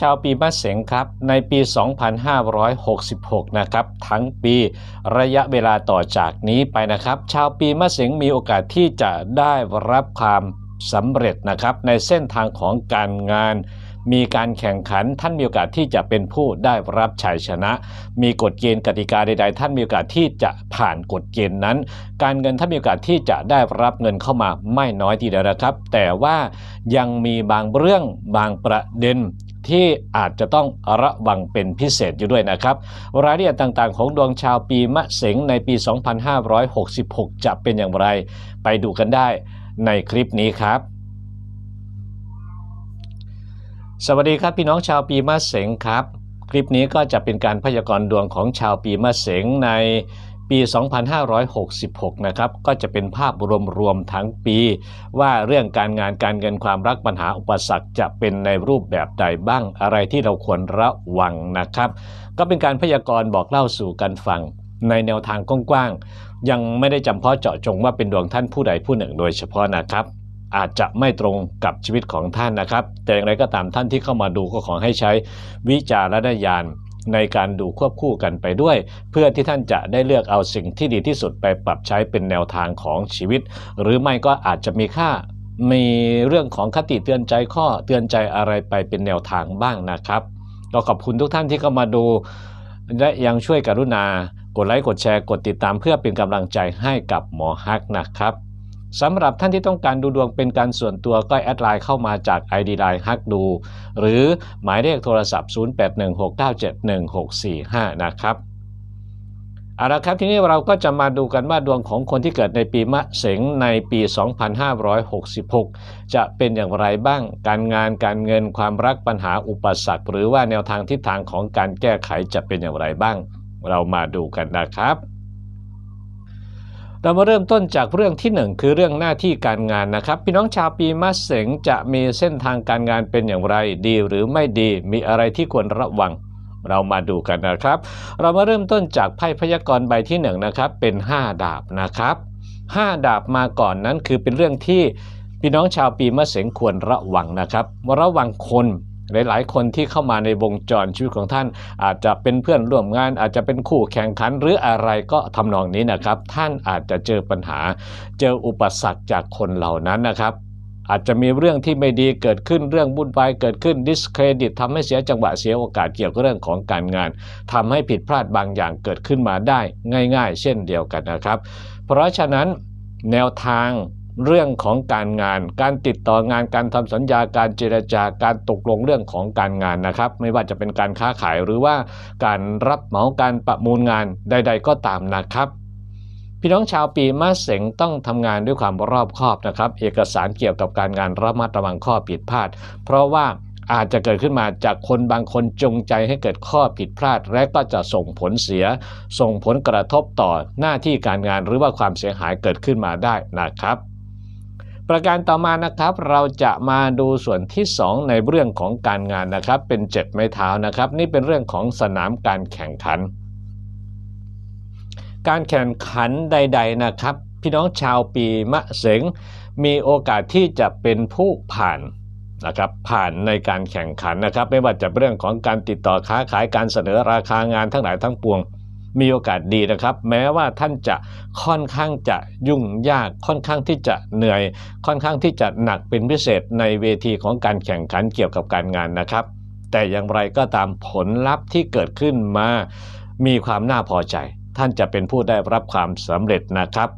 ชาวปีมะเสงครับ ในปี 2566 นะครับ ทั้งปีระยะเวลาต่อจากนี้ไปนะครับ ชาวปีมะเสงมีโอกาสที่จะได้รับความสำเร็จนะครับ ในเส้นทางของการงาน มีการแข่งขันท่านมีโอกาสที่จะเป็นผู้ได้รับชัยชนะ มีกฎเกณฑ์กติกาใดๆ ท่านมีโอกาสที่จะผ่านกฎเกณฑ์นั้น การเงินท่านมีโอกาสที่จะได้รับเงินเข้ามาไม่น้อยทีเดียวนะครับ แต่ว่ายังมีบางเรื่องบางประเด็น ที่อาจจะต้องระวังเป็นพิเศษอยู่ด้วยนะครับ รายละเอียดต่างๆ ของดวงชาวปีมะเสงในปี 2566 จะเป็นอย่างไร ไปดูกันได้ในคลิปนี้ครับ สวัสดีครับพี่น้องชาวปีมะเสงครับ คลิปนี้ก็จะเป็นการพยากรณ์ดวงของชาวปีมะเสงใน ปี 2566 นะครับ ก็จะเป็นภาพรวมๆทั้งปี ว่าเรื่องการงานการเงินความรักปัญหาอุปสรรคจะเป็นในรูปแบบใดบ้างอะไรที่เราควรระวังนะครับ ก็เป็นการพยากรณ์บอกเล่าสู่กันฟังในแนวทางกว้างๆยังไม่ได้จำเพาะเจาะจงว่าเป็นดวงท่านผู้ใดผู้หนึ่งโดยเฉพาะนะครับ อาจจะไม่ตรงกับชีวิตของท่านนะครับ แต่อย่างไรก็ตามท่านที่เข้ามาดูก็ขอให้ใช้วิจารณญาณ ในการดูควบคู่กันไปด้วย เพื่อที่ท่านจะได้เลือกเอาสิ่งที่ดีที่สุดไปปรับใช้เป็นแนวทางของชีวิต หรือไม่ก็อาจจะมีค่ามีเรื่องของคติเตือนใจข้อเตือนใจอะไรไปเป็นแนวทางบ้างนะครับก็ขอบคุณทุกท่านที่เข้ามาดู และยังช่วยกรุณากดไลค์กดแชร์กดติดตามเพื่อเป็นกำลังใจให้กับหมอฮักนะครับ สำหรับท่านที่ต้องการดูดวงเป็นการส่วนตัวก็แอดไลน์เข้ามาจาก ID ไลน์ฮักดู หรือหมายเลขโทรศัพท์ 0816971645 นะครับเอาละครับทีนี้เราก็จะมาดูกันว่าดวงของคนที่เกิดในปีมะเสงในปี 2566 จะเป็นอย่างไรบ้าง การงานการเงินความรักปัญหาอุปสรรค หรือว่าแนวทางทิศทางของการแก้ไขจะเป็นอย่างไรบ้าง เรามาดูกันนะครับ เรามาเริ่มต้นจากเรื่องที่ 1 คือเรื่องหน้าที่การงานนะครับ พี่น้องชาวปีมะเสงจะมีเส้นทางการงานเป็นอย่างไร ดีหรือไม่ดีมีอะไรที่ควรระวัง เรามาดูกันนะครับ เรามาเริ่มต้นจากไพ่พยากรณ์ใบที่ 1นงนะครับ เป็น 5 ดาบนะครับ 5 ดาบมาก่อนนั้นคือเป็นเรื่องที่พี่น้องชาวปีมะเสงควรระวังนะครับ ระวังคน หลายๆ คนที่เข้ามาในวงจรชีวิตของท่าน อาจจะเป็นเพื่อนร่วมงาน อาจจะเป็นคู่แข่งขันหรืออะไรก็ทำนองนี้นะครับ ท่านอาจจะเจอปัญหา เจออุปสรรคจากคนเหล่านั้นนะครับอาจจะมีเรื่องที่ไม่ดีเกิดขึ้นเรื่องบุญวายเกิดขึ้นดิสเครดิตทำให้เสียจังหวะเสียโอกาสเกี่ยวกับเรื่องของการงานทำให้ผิดพลาดบางอย่างเกิดขึ้นมาได้ง่าย ๆ เช่นเดียวกันนะครับ เพราะฉะนั้นแนวทาง เรื่องของการงาน การติดต่องานการทำสัญญาการเจรจาการตกลงเรื่องของการงานนะครับ ไม่ว่าจะเป็นการค้าขายหรือว่าการรับเหมาการประมูลงานใด ๆ ก็ตามนะครับพี่น้องชาวปีมะเสงต้องทำงานด้วยความรอบคอบนะครับ เอกสารเกี่ยวกับการงานระมัดระวังข้อผิดพลาด เพราะว่าอาจจะเกิดขึ้นมาจากคนบางคนจงใจให้เกิดข้อผิดพลาด และก็จะส่งผลเสีย ส่งผลกระทบต่อหน้าที่การงานหรือว่าความเสียหายเกิดขึ้นมาได้นะครับ ประการต่อมานะครับเราจะมาดูส่วนที่ 2 ในเรื่องของการงานนะครับ เป็นเจ็ดไม้เท้านะครับ นี่เป็นเรื่องของสนามการแข่งขัน การแข่งขันใด ๆนะครับ พี่น้องชาวปีมะเสงมีโอกาสที่จะเป็นผู้ผ่านนะครับผ่านในการแข่งขันนะครับ ไม่ว่าจะเป็นเรื่องของการติดต่อค้าขายการเสนอราคางานทั้งหลายทั้งปวง มีโอกาสดีนะครับ แม้ว่าท่านจะค่อนข้างจะยุ่งยากค่อนข้างที่จะเหนื่อย ค่อนข้างที่จะหนักเป็นพิเศษในเวทีของการแข่งขันเกี่ยวกับการงานนะครับ แต่อย่างไรก็ตามผลลัพธ์ที่เกิดขึ้นมา มีความน่าพอใจ ท่านจะเป็นผู้ได้รับความสำเร็จนะครับ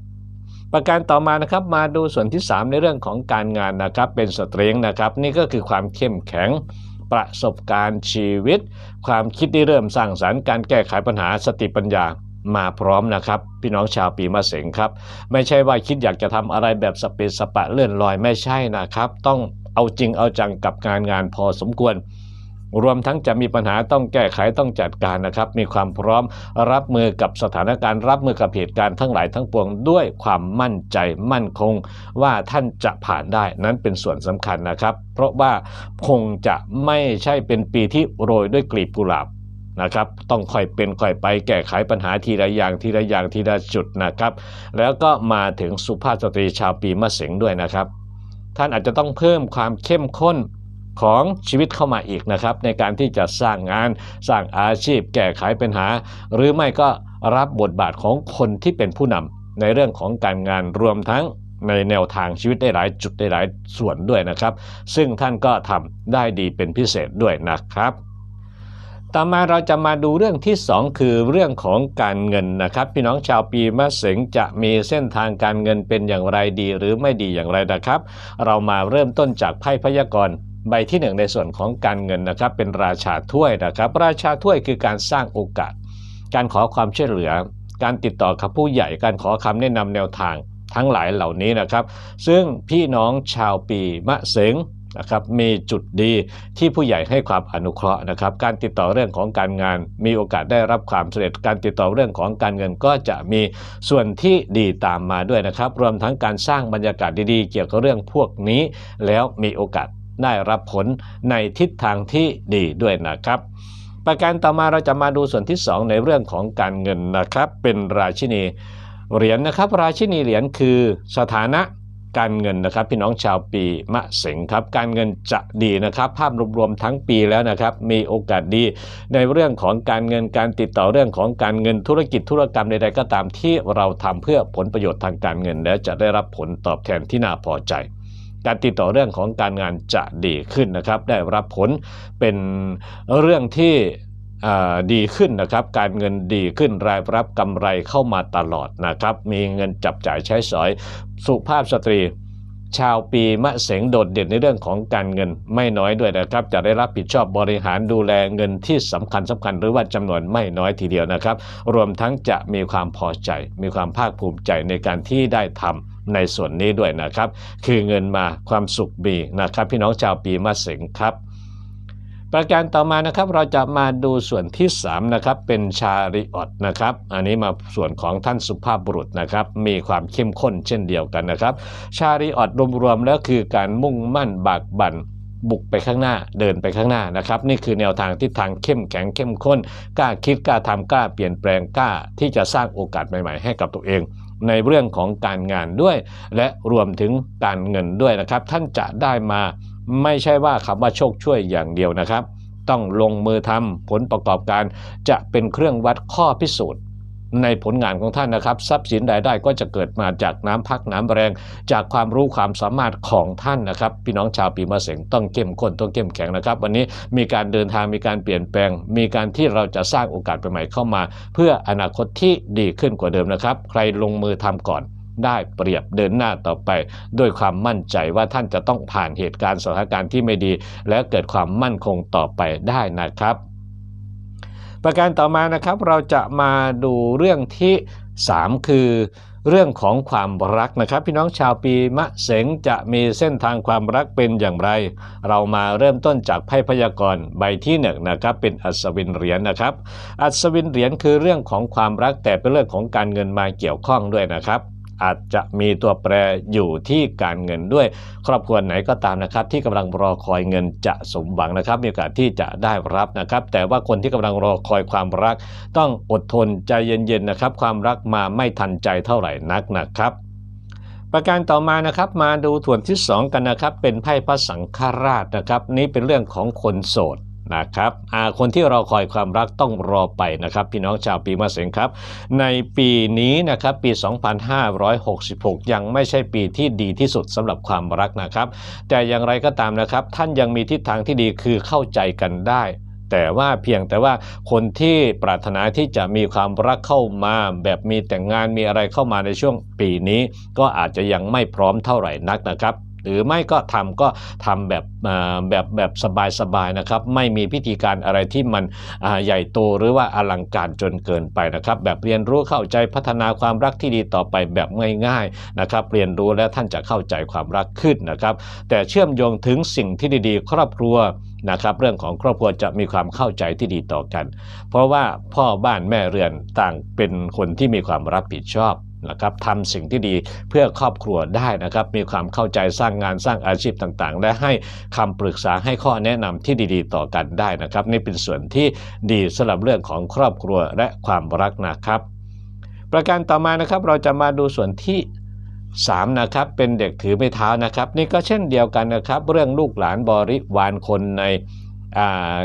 ประการต่อมานะครับมาดูส่วนที่ 3 ในเรื่องของการงานนะครับ เป็นสตรีงนะครับ นี่ก็คือความเข้มแข็ง ประสบการณ์ชีวิต ความคิดที่เริ่มสร้างสารรค์การแก้ไขปัญหาสติปัญญามาพร้อมนะครับ พี่น้องชาวปีมะเสงครับ ไม่ใช่ว่าคิดอยากจะทำอะไรแบบสเปสปะเลื่อนลอยไม่ใช่นะครับ ต้องเอาจริงเอาจังกับงานงานพอสมควร รวมทั้งจะมีปัญหาต้องแก้ไขต้องจัดการนะครับ มีความพร้อมรับมือกับสถานการณ์ รับมือกับเหตุการณ์ทั้งหลายทั้งปวงด้วยความมั่นใจมั่นคง ว่าท่านจะผ่านได้นั้นเป็นส่วนสำคัญนะครับ เพราะว่าคงจะไม่ใช่เป็นปีที่โรยด้วยกลีบกุหลาบนะครับต้องค่อยเป็นค่อยไปแก้ไขปัญหาทีละอย่างทีละอย่างทีละจุดนะครับ แล้วก็มาถึงสุภาพสตรีชาวปีมะเสงด้วยนะครับ ท่านอาจจะต้องเพิ่มความเข้มข้น ของชีวิตเข้ามาอีกนะครับ ในการที่จะสร้างงานสร้างอาชีพ แก้ไขปัญหา หรือไม่ก็รับบทบาทของคนที่เป็นผู้นำในเรื่องของการงานรวมทั้งในแนวทางชีวิตได้หลายจุดได้หลายส่วนด้วยนะครับ ซึ่งท่านก็ทำได้ดีเป็นพิเศษด้วยนะครับต่อมาเราจะมาดูเรื่องที่ 2 คือเรื่องของการเงินนะครับ พี่น้องชาวปีมะเสงจะมีเส้นทางการเงินเป็นอย่างไรดีหรือไม่ดีอย่างไรนะครับ เรามาเริ่มต้นจากไพ่พยากรณ์ ใบที่ 1 ในส่วนของการเงินนะครับเป็นราชาถ้วยนะครับ ราชาถ้วยคือการสร้างโอกาส การขอความช่วยเหลือ การติดต่อกับผู้ใหญ่การขอคำแนะนำแนวทางทั้งหลายเหล่านี้นะครับ ซึ่งพี่น้องชาวปีมะเสงนะครับมีจุดดีที่ผู้ใหญ่ให้ความอนุเคราะห์นะครับ การติดต่อเรื่องของการงาน มีโอกาสได้รับความสำเร็จ การติดต่อเรื่องของการเงินก็จะมีส่วนที่ดีตามมาด้วยนะครับ รวมทั้งการสร้างบรรยากาศดีๆ เกี่ยวกับเรื่องพวกนี้ แล้วมีโอกาส ได้รับผลในทิศทางที่ดีด้วยนะครับ ประการต่อมาเราจะมาดูส่วนที่ 2 ในเรื่องของการเงินนะครับ เป็นราชินีเหรียญนะครับ ราชินีเหรียญคือสถานะการเงินนะครับ พี่น้องชาวปีมะเสงครับการเงินจะดีนะครับ ภาพรวมๆทั้งปีแล้วนะครับ มีโอกาสดีในเรื่องของการเงินการติดต่อเรื่องของการเงินธุรกิจธุรกรรมใดๆก็ตามที่เราทำเพื่อผลประโยชน์ทางการเงินแล้วจะได้รับผลตอบแทนที่น่าพอใจ การติดต่อเรื่องของการงานจะดีขึ้นนะครับ ได้รับผลเป็นเรื่องที่ดีขึ้นนะครับการเงินดีขึ้นรายรับกำไรเข้ามาตลอดนะครับ มีเงินจับจ่ายใช้สอย สุภาพสตรี ชาวปีมะเสงโดดเด่นในเรื่องของการเงินไม่น้อยด้วยนะครับ จะได้รับผิดชอบบริหารดูแลเงินที่สำคัญสำคัญหรือว่าจำนวนไม่น้อยทีเดียวนะครับ รวมทั้งจะมีความพอใจ มีความภาคภูมิใจในการที่ได้ทำในส่วนนี้ด้วยนะครับ คือเงินมาความสุขมีนะครับ พี่น้องชาวปีมะเสงครับ ประการต่อมานะครับเราจะมาดูส่วนที่3นะครับเป็นชาริออตนะครับอันนี้มาส่วนของท่านสุภาพบุรุษนะครับมีความเข้มข้นเช่นเดียวกันนะครับชาริออตรวมๆแล้วคือการมุ่งมั่นบากบั่นบุกไปข้างหน้าเดินไปข้างหน้านะครับ นี่คือแนวทางที่ทางเข้มแข็งเข้มข้นกล้าคิดกล้าทำกล้าเปลี่ยนแปลงกล้าที่จะสร้างโอกาสใหม่ ๆ ให้กับตัวเอง ในเรื่องของการงานด้วย และรวมถึงการเงินด้วยนะครับ ท่านจะได้มา ไม่ใช่ว่าคำว่าโชคช่วยอย่างเดียวนะครับ ต้องลงมือทำผลประกอบการ จะเป็นเครื่องวัดข้อพิสูจน์ในผลงานของท่านนะครับ ทรัพย์สินรายได้ก็จะเกิดมาจากน้ำพักน้ำแรง จากความรู้ความสามารถของท่านนะครับ พี่น้องชาวปีมะเสงต้องเข้มข้นต้องเข้มแข็งนะครับ วันนี้มีการเดินทางมีการเปลี่ยนแปลง มีการที่เราจะสร้างโอกาสใหม่ๆเข้ามา เพื่ออนาคตที่ดีขึ้นกว่าเดิมนะครับ ใครลงมือทำก่อน ได้เปรียบเดินหน้าต่อไป ด้วยความมั่นใจว่าท่านจะต้องผ่านเหตุการณ์สถานการณ์ที่ไม่ดี และเกิดความมั่นคงต่อไปได้นะครับ ประการต่อมานะครับเราจะมาดูเรื่องที่ 3 คือเรื่องของความรักนะครับ พี่น้องชาวปีมะเสงจะมีเส้นทางความรักเป็นอย่างไร เรามาเริ่มต้นจากไพ่พยากรณ์ใบที่หนึ่งนะครับเป็นอัศวินเหรียญนะครับ อัศวินเหรียญคือเรื่องของความรักแต่เป็นเรื่องของการเงินมาเกี่ยวข้องด้วยนะครับ อาจจะมีตัวแปรอยู่ที่การเงินด้วย ครอบครัวไหนก็ตามนะครับ ที่กำลังรอคอยเงินจะสมหวังนะครับ มีโอกาสที่จะได้รับนะครับ แต่ว่าคนที่กำลังรอคอยความรัก ต้องอดทนใจเย็นๆนะครับ ความรักมาไม่ทันใจเท่าไหร่นักนะครับประการต่อมานะครับมาดูส่วนที่ 2 กันนะครับ เป็นไพ่พระสังฆราชนะครับ นี่เป็นเรื่องของคนโสด นะครับคนที่รอคอยความรักต้องรอไปนะครับ พี่น้องชาวปีมะเสงครับ ในปีนี้นะครับปี 2566 ยังไม่ใช่ปีที่ดีที่สุดสำหรับความรักนะครับ แต่อย่างไรก็ตามนะครับ ท่านยังมีทิศทางที่ดีคือเข้าใจกันได้แต่ว่าเพียงแต่ว่าคนที่ปรารถนาที่จะมีความรักเข้ามาแบบมีแต่งงานมีอะไรเข้ามาในช่วงปีนี้ ก็อาจจะยังไม่พร้อมเท่าไหร่นักนะครับ หรือไม่ก็ทำก็ทำแบบแบบแบบสบายๆนะครับ ไม่มีพิธีการอะไรที่มันใหญ่โตหรือว่าอลังการจนเกินไปนะครับ แบบเรียนรู้เข้าใจพัฒนาความรักที่ดีต่อไปแบบง่ายๆนะครับเรียนรู้แล้วท่านจะเข้าใจความรักขึ้นนะครับ แต่เชื่อมโยงถึงสิ่งที่ดีๆ ครอบครัวนะครับเรื่องของครอบครัวจะมีความเข้าใจที่ดีต่อกัน เพราะว่าพ่อบ้านแม่เรือนต่างเป็นคนที่มีความรับผิดชอบ นะครับทำสิ่งที่ดีเพื่อครอบครัวได้นะครับ มีความเข้าใจสร้างงานสร้างอาชีพต่างๆ และให้คำปรึกษาให้ข้อแนะนำที่ดีๆ ต่อกันได้นะครับ นี่เป็นส่วนที่ดีสำหรับเรื่องของครอบครัวและความรักนะครับ ประการต่อมานะครับเราจะมาดูส่วนที่3นะครับเป็นเด็กถือไม้เท้านะครับ นี่ก็เช่นเดียวกันนะครับ เรื่องลูกหลานบริวารคนใน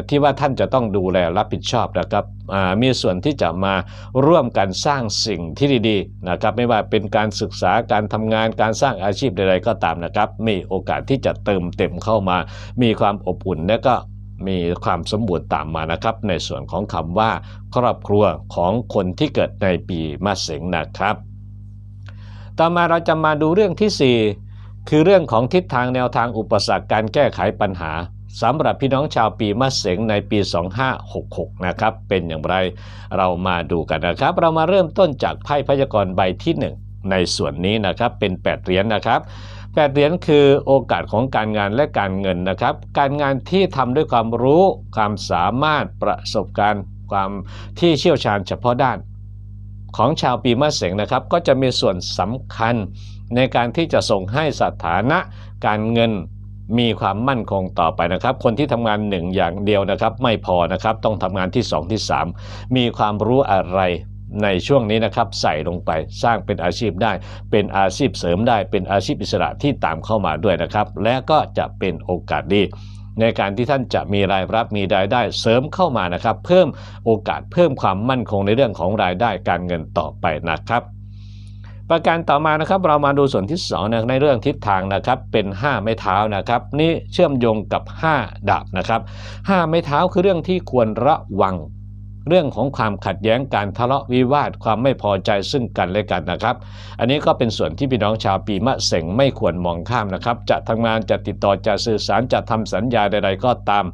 ที่ว่าท่านจะต้องดูแลรับผิดชอบนะครับมีส่วนที่จะมาร่วมกันสร้างสิ่งที่ดีๆนะครับไม่ว่าเป็นการศึกษาการทำงานการสร้างอาชีพใดๆก็ตามนะครับมีโอกาสที่จะเติมเต็มเข้ามา มีความอบอุ่นและก็มีความสมบูรณ์ตามมานะครับ ในส่วนของคำว่า ครอบครัวของคนที่เกิดในปีมะเสงนะครับ ต่อมาเราจะมาดูเรื่องที่ 4 คือเรื่องของทิศทางแนวทางอุปสรรคการแก้ไขปัญหา สำหรับพี่น้องชาวปีมะเสงในปี 2566 นะครับ เป็นอย่างไรเรามาดูกันนะครับ เรามาเริ่มต้นจากไพ่พยากรณ์ใบที่ 1 ในส่วนนี้นะครับ เป็น 8 เหรียญนะครับ8เหรียญคือโอกาสของการงานและการเงินนะครับ การงานที่ทำด้วยความรู้ ความสามารถประสบการณ์ ความที่เชี่ยวชาญเฉพาะด้าน ของชาวปีมะเสงนะครับ ก็จะมีส่วนสำคัญในการที่จะส่งให้สถานะ การเงิน มีความมั่นคงต่อไปนะครับ คนที่ทำงานหนึ่งอย่างเดียวนะครับ ไม่พอนะครับต้องทำงานที่ 2 ที่ 3 มีความรู้อะไรในช่วงนี้นะครับใส่ลงไปสร้างเป็นอาชีพได้ เป็นอาชีพเสริมได้ เป็นอาชีพอิสระที่ตามเข้ามาด้วยนะครับ และก็จะเป็นโอกาสดี ในการที่ท่านจะมีรายรับมีรายได้เสริมเข้ามานะครับ เพิ่มโอกาสเพิ่มความมั่นคงในเรื่องของรายได้การเงินต่อไปนะครับ ประการต่อมานะครับเรามาดูส่วนที่2นะในเรื่องทิศทางนะครับเป็น 5 ไม้เท้านะครับ นี่เชื่อมโยงกับ 5 ดาบนะครับ 5 ไม้เท้าคือเรื่องที่ควรระวัง เรื่องของความขัดแย้งการทะเลาะวิวาทความไม่พอใจซึ่งกันและกันนะครับ อันนี้ก็เป็นส่วนที่พี่น้องชาวปีมะเสงไม่ควรมองข้ามนะครับ จะทำงานจะติดต่อจะสื่อสารจะทำสัญญาใด ๆ ก็ตาม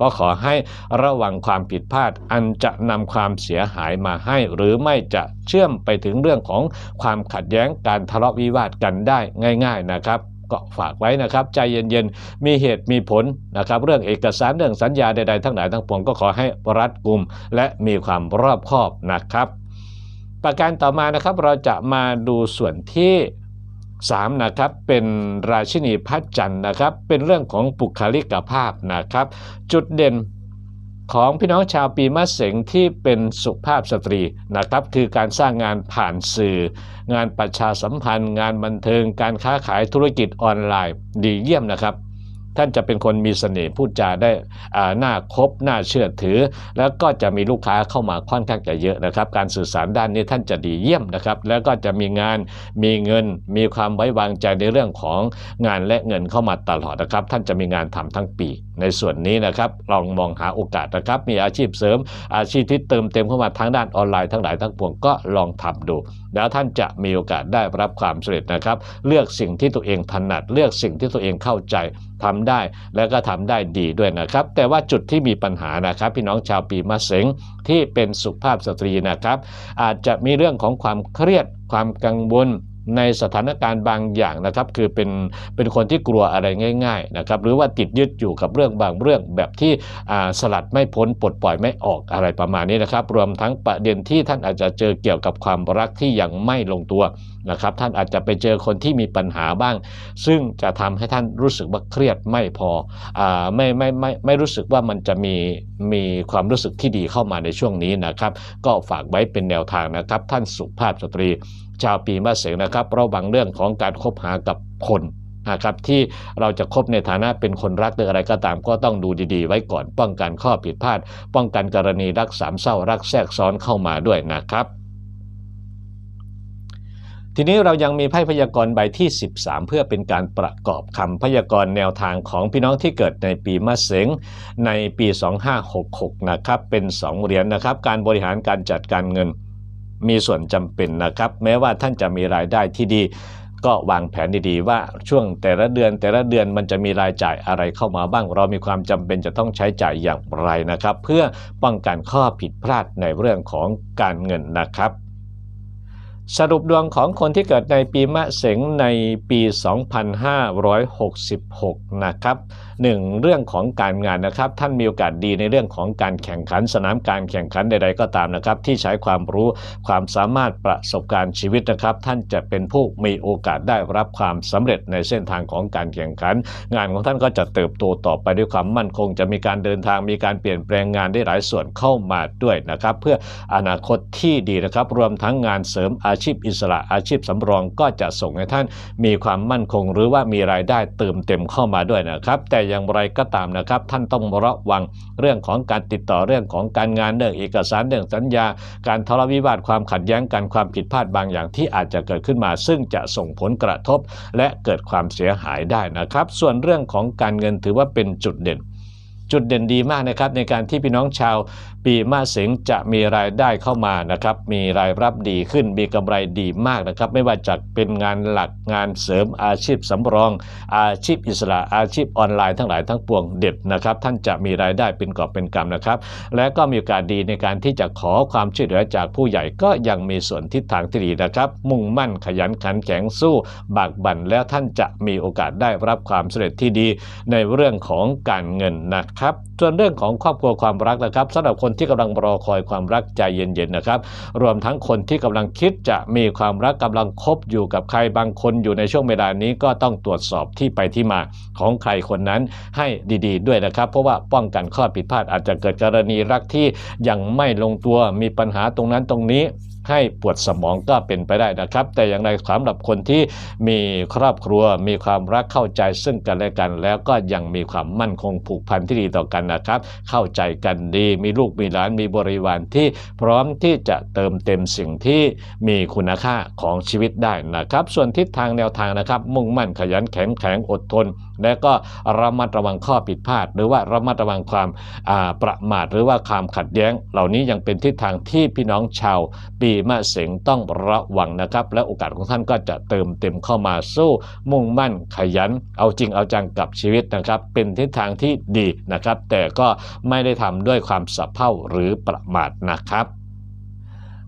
ก็ขอให้ระวังความผิดพลาดอันจะนำความเสียหายมาให้ หรือไม่จะเชื่อมไปถึงเรื่องของความขัดแย้งการทะเลาะวิวาทกันได้ง่าย ๆนะครับก็ฝากไว้นะครับ ใจเย็นๆ มีเหตุมีผลนะครับ เรื่องเอกสารเรื่องสัญญาใดๆทั้งหลายทั้งปวงก็ขอให้รัดกุม และมีความรอบคอบนะครับ ประการต่อมานะครับเราจะมาดูส่วนที่ 3นะครับเป็นราชินีพัชจันทร์นะครับ เป็นเรื่องของบุคลิกภาพนะครับ จุดเด่นของพี่น้องชาวปีมะเสงที่เป็นสุภาพสตรีนะครับ คือการสร้างงานผ่านสื่อ งานประชาสัมพันธ์ งานบันเทิง การค้าขายธุรกิจออนไลน์ ดีเยี่ยมนะครับ ท่านจะเป็นคนมีเสน่ห์พูดจาได้อ่าน่าคบน่าเชื่อถือ แล้วก็จะมีลูกค้าเข้ามาค่อนข้างจะเยอะนะครับ การสื่อสารด้านนี้ท่านจะดีเยี่ยมนะครับ แล้วก็จะมีงานมีเงิน มีความไว้วางใจในเรื่องของงานและเงินเข้ามาตลอดนะครับ ท่านจะมีงานทำทั้งปี ในส่วนนี้นะครับลองมองหาโอกาสนะครับ มีอาชีพเสริมอาชีพที่เติมเต็มเข้ามาทั้งด้านออนไลน์ทั้งหลายทั้งปวงก็ลองทำดู แล้วท่านจะมีโอกาสได้รับความสำเร็จนะครับ เลือกสิ่งที่ตัวเองถนัด เลือกสิ่งที่ตัวเองเข้าใจทำได้แล้วก็ทำได้ดีด้วยนะครับ แต่ว่าจุดที่มีปัญหานะครับ พี่น้องชาวปีมะเสงที่เป็นสุภาพสตรีนะครับ อาจจะมีเรื่องของความเครียดความกังวล ในสถานการณ์บางอย่างนะครับคือเป็นเป็นคนที่กลัวอะไรง่ายๆนะครับหรือว่าติดยึดอยู่กับเรื่องบางเรื่องแบบที่สลัดไม่พ้นปลดปล่อยไม่ออกอะไรประมาณนี้นะครับ รวมทั้งประเด็นที่ท่านอาจจะเจอเกี่ยวกับความรักที่ยังไม่ลงตัวนะครับ ท่านอาจจะไปเจอคนที่มีปัญหาบ้าง ซึ่งจะทำให้ท่านรู้สึกว่าเครียดไม่พออ่าไม่ไม่ไม่ไม่รู้สึกว่ามันจะมีมีความรู้สึกที่ดีเข้ามาในช่วงนี้นะครับ ก็ฝากไว้เป็นแนวทางนะครับ ท่านสุภาพสตรี ชาวปีมะเสงนะครับระวังเรื่องของการคบหากับคนนะครับที่เราจะคบในฐานะเป็นคนรักหรืออะไรก็ตามก็ต้องดูดีๆ ไว้ก่อนป้องกันข้อผิดพลาด ป้องกันกรณีรักสามเศร้ารักแทรกซ้อนเข้ามาด้วยนะครับทีนี้เรายังมีไพ่พยากรณ์ใบที่ 13 เพื่อเป็นการประกอบคำพยากรณ์แนวทางของพี่น้องที่เกิดในปีมะเสงในปี 2566 นะครับ เป็น 2 เหรียญนะครับ การบริหารการจัดการเงิน มีส่วนจำเป็นนะครับ แม้ว่าท่านจะมีรายได้ที่ดี ก็วางแผนดีๆ ว่าช่วงแต่ละเดือนแต่ละเดือนมันจะมีรายจ่ายอะไรเข้ามาบ้าง เรามีความจำเป็นจะต้องใช้จ่ายอย่างไรนะครับ เพื่อป้องกันข้อผิดพลาดในเรื่องของการเงินนะครับ สรุปดวงของคนที่เกิดในปีมะเสงในปี 2566 นะครับหนึ่งเรื่องของการงานนะครับ ท่านมีโอกาสดีในเรื่องของการแข่งขันสนามการแข่งขันใดๆก็ตามนะครับ ที่ใช้ความรู้ความสามารถประสบการณ์ชีวิตนะครับ ท่านจะเป็นผู้มีโอกาสได้รับความสำเร็จในเส้นทางของการแข่งขัน งานของท่านก็จะเติบโตต่อไปด้วยความมั่นคง จะมีการเดินทางมีการเปลี่ยนแปลงงานได้หลายส่วนเข้ามาด้วยนะครับ เพื่ออนาคตที่ดีนะครับ รวมทั้งงานเสริมอาาชีพอิสระอาชีพสำรองก็จะส่งให้ท่านมีความมั่นคง หรือว่ามีรายได้เติมเต็มเข้ามาด้วยนะครับ แต่อย่างไรก็ตามนะครับ ท่านต้องระวังเรื่องของการติดต่อเรื่องของการงานเรื่องเอกสารเรื่องสัญญา การทะเลาะวิวาทความขัดแย้งกันความผิดพลาดบางอย่างที่อาจจะเกิดขึ้นมา ซึ่งจะส่งผลกระทบ และเกิดความเสียหายได้นะครับ ส่วนเรื่องของการเงินถือว่าเป็นจุดเด่น จุดเด่นดีมากนะครับในการที่พี่น้องชาวปีมาเสงจะมีรายได้เข้ามานะครับมีรายรับดีขึ้นมีกำไรดีมากนะครับ ไม่ว่าจะเป็นงานหลักงานเสริมอาชีพสำรอง อาชีพอิสระอาชีพออนไลน์ทั้งหลายทั้งปวงเด็ดนะครับ ท่านจะมีรายได้เป็นกอบเป็นกำนะครับ และก็มีโอกาสดีในการที่จะขอความช่วยเหลือจากผู้ใหญ่ก็ยังมีส่วนทิศทางที่ดีนะครับ มุ่งมั่นขยันขันแข็งสู้ บากบั่นแล้วท่านจะมีโอกาสได้รับความสำเร็จที่ดีในเรื่องของการเงินนะครับส่วนเรื่องของครอบครัวความรักนะครับสำหรับคนที่กำลังรอคอยความรักใจเย็นๆนะครับ รวมทั้งคนที่กำลังคิดจะมีความรักกำลังคบอยู่กับใครบางคนอยู่ในช่วงเวลานี้ก็ต้องตรวจสอบที่ไปที่มาของใครคนนั้นให้ดีๆ ด้วยนะครับ เพราะว่าป้องกันข้อผิดพลาดอาจจะเกิดกรณีรักที่ยังไม่ลงตัวมีปัญหาตรงนั้นตรงนี้ ให้ปวดสมองก็เป็นไปได้นะครับ แต่อย่างไรสำหรับคนที่มีครอบครัวมีความรักเข้าใจซึ่งกันและกัน แล้วก็ยังมีความมั่นคงผูกพันที่ดีต่อกันนะครับ เข้าใจกันดี มีลูกมีหลานมีบริวารที่พร้อมที่จะเติมเต็มสิ่งที่มีคุณค่าของชีวิตได้นะครับ ส่วนทิศทางแนวทางนะครับ มุ่งมั่นขยันแข็งแข็งอดทน และก็ระมัดระวังข้อผิดพลาด หรือว่าระมัดระวังความประมาทหรือว่าความขัดแย้ง เหล่านี้ยังเป็นทิศทางที่พี่น้องชาวปีมะเสงต้องระวังนะครับ และโอกาสของท่านก็จะเติมเต็มเข้ามาสู้ มุ่งมั่นขยัน เอาจริงเอาจังกับชีวิตนะครับ เป็นทิศทางที่ดีนะครับ แต่ก็ไม่ได้ทำด้วยความสะเพร่าหรือประมาทนะครับ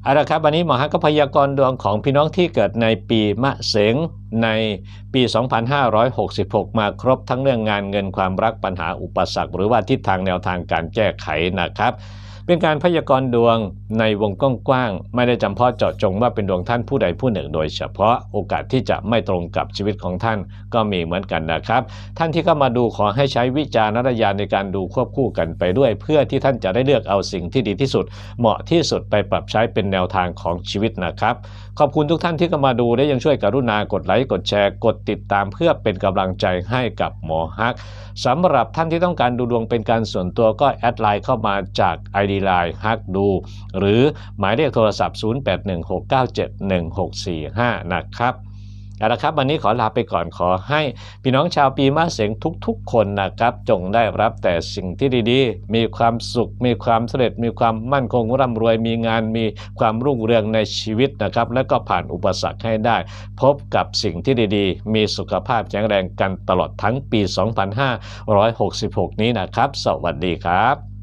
เอาละครับวันนี้หมอฮักก็พยากรณ์ดวงของพี่น้องที่เกิดในปีมะเสงในปี 2566 มาครบทั้งเรื่องงานเงินความรักปัญหาอุปสรรค หรือว่าทิศทางแนวทางการแก้ไขนะครับ เป็นการพยากรณ์ดวงในวงกว้างๆไม่ได้จำเพาะเจาะจงว่าเป็นดวงท่านผู้ใดผู้หนึ่ง โดยเฉพาะโอกาสที่จะไม่ตรงกับชีวิตของท่านก็มีเหมือนกันนะครับ ท่านที่เข้ามาดูขอให้ใช้วิจารณญาณในการดูควบคู่กันไปด้วย เพื่อที่ท่านจะได้เลือกเอาสิ่งที่ดีที่สุด เหมาะที่สุดไปปรับใช้เป็นแนวทางของชีวิตนะครับ ขอบคุณทุกท่านที่เข้ามาดูและยังช่วยกรุณากดไลค์กดแชร์กดติดตามเพื่อเป็นกำลังใจให้กับหมอฮักสำหรับท่านที่ต้องการดูดวงเป็นการส่วนตัวก็แอดไลน์เข้ามาจาก ID Line ฮักดู หรือหมายเลขโทรศัพท์ 0816971645 นะครับ เอาละครับ วันนี้ขอลาไปก่อนขอให้พี่น้องชาวปีมะเสงทุกๆ คนนะครับ จงได้รับแต่สิ่งที่ดีๆ มีความสุข มีความสำเร็จ มีความมั่นคงร่ำรวย มีงานมีความรุ่งเรืองในชีวิตนะครับ แล้วก็ผ่านอุปสรรคให้ได้ พบกับสิ่งที่ดีๆ มีสุขภาพแข็งแรงกันตลอดทั้งปี 2566 นี้นะครับ สวัสดีครับ